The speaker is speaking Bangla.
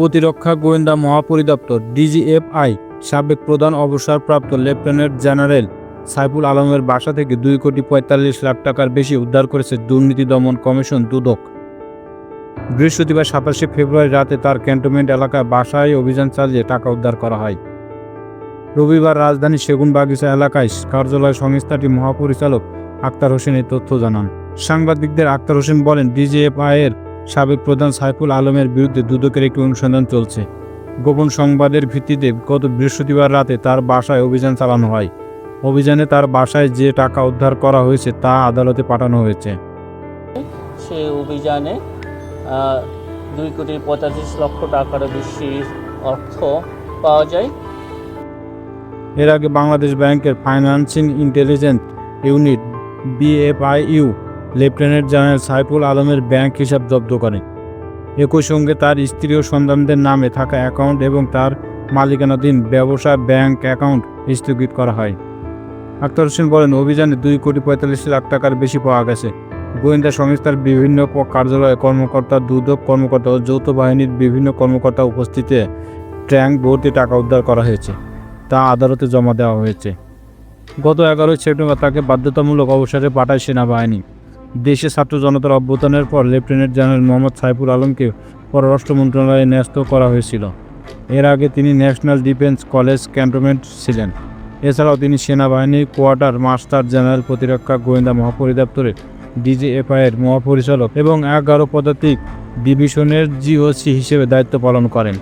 প্রতিরক্ষা গোয়েন্দা মহাপরিদপ্তর, ডিজিএফআই, সাবেক প্রধান অবসরপ্রাপ্ত লেফটেন্যান্ট জেনারেল সাইফুল আলমের বাসা থেকে দুই কোটি পঁয়তাল্লিশ লাখ টাকার বেশি উদ্ধার করেছে দুর্নীতি দমন কমিশন দুদক। বৃহস্পতিবার সাতাশে ফেব্রুয়ারি রাতে তার ক্যান্টনমেন্ট এলাকায় বাসায় অভিযান চালিয়ে টাকা উদ্ধার করা হয়। রবিবার রাজধানীর সেগুনবাগিচা এলাকায় কার্যালয় সংস্থাটি মহাপরিচালক আক্তার হোসেন এই তথ্য জানান। সাংবাদিকদের আক্তার হোসেন বলেন, ডিজিএফআই এর সাবেক প্রধান সাইফুল আলমের বিরুদ্ধে দুদকের একটি অনুসন্ধান চলছে। গোপন সংবাদের ভিত্তিতে গত বৃহস্পতিবার রাতে তার বাসায় অভিযান চালানো হয়। অভিযানে তার বাসায় যে টাকা উদ্ধার করা হয়েছে তা আদালতে পাঠানো হয়েছে। সেই অভিযানে দুই কোটি পঁয়তাল্লিশ লক্ষ টাকারও বেশি অর্থ পাওয়া যায়। এর আগে বাংলাদেশ ব্যাংকের financing intelligence unit BFIU lieutenant general Saiful আলমের ব্যাংক হিসাব জব্দ করে। একই সঙ্গে তার স্ত্রী ও সন্তানদের নামে থাকা অ্যাকাউন্ট এবং তার মালিকানাধীন ব্যবসা ব্যাংক অ্যাকাউন্ট স্থগিত করা হয়। আক্তার হোসেন বলেন, অভিযানে দুই কোটি পঁয়তাল্লিশ লাখ টাকার বেশি পাওয়া গেছে। গোয়েন্দা সংস্থার বিভিন্ন কার্যালয়ে কর্মকর্তা, দুদক কর্মকর্তা ও যৌথ বাহিনীর বিভিন্ন কর্মকর্তা উপস্থিতিতে ট্যাঙ্ক ভর্তি টাকা উদ্ধার করা হয়েছে, তা আদালতে জমা দেওয়া হয়েছে। গত এগারোই সেপ্টেম্বর তাকে বাধ্যতামূলক অবসরে পাঠায় সেনাবাহিনী। দেশে ছাত্র জনতার অভ্যুত্থানের পর লেফটেন্যান্ট জেনারেল মোহাম্মদ সাইফুল আলমকে পররাষ্ট্র মন্ত্রণালয়ে ন্যস্ত করা হয়েছিল। এর আগে তিনি ন্যাশনাল ডিফেন্স কলেজ ক্যান্টনমেন্ট ছিলেন। এছাড়াও তিনি সেনাবাহিনীর কোয়ার্টার মাস্টার জেনারেল প্রতিরক্ষা গোয়েন্দা মহাপরিদপ্তরের ডিজিএফআই এর মহাপরিচালক এবং এগারো পদাতিক ডিভিশনের জিওসি হিসেবে দায়িত্ব পালন করেন।